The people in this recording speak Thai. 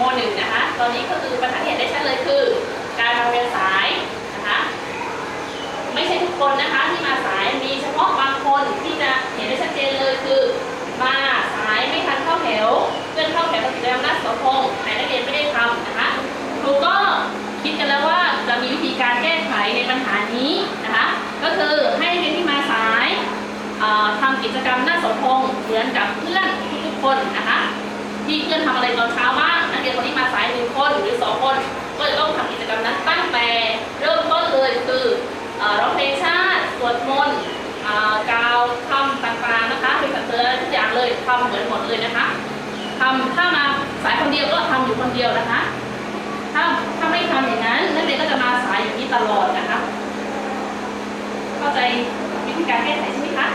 มหนึ่งนะคะ ตอนนี้ก็คือปัญหาที่เห็นได้ชัดเลยคือ การมาเรียนสายนะคะ ไม่ใช่ทุกคนนะคะที่มาสาย มีเฉพาะบางคนที่จะเห็นได้ชัดเจนเลยคือ มาสายไม่ทันเข้าแถว เพื่อนเข้าแถวกับกิจกรรมนัดสพงแต่นักเรียนไม่ได้ทำนะคะ ครูก็คิดกันแล้วว่าจะมีวิธีการแก้ไขในปัญหานี้นะคะ ก็คือให้เรียนที่มาสายทำกิจกรรมหน้าสพงเหมือนกับเพื่อนทุกๆคนนะคะ ที่เพื่อนทำอะไรตอนเช้า ทำเลยทำเหมือนหมดเลยนะคะทำถ้ามาสายคนเดียวก็ทำอยู่คนเดียวนะคะ ถ้าถ้าไม่ทำอย่างนั้นนักเรียนก็จะมาสายอย่างนี้ตลอดนะคะ เข้าใจวิธีการแก้ไขใช่ไหมคะ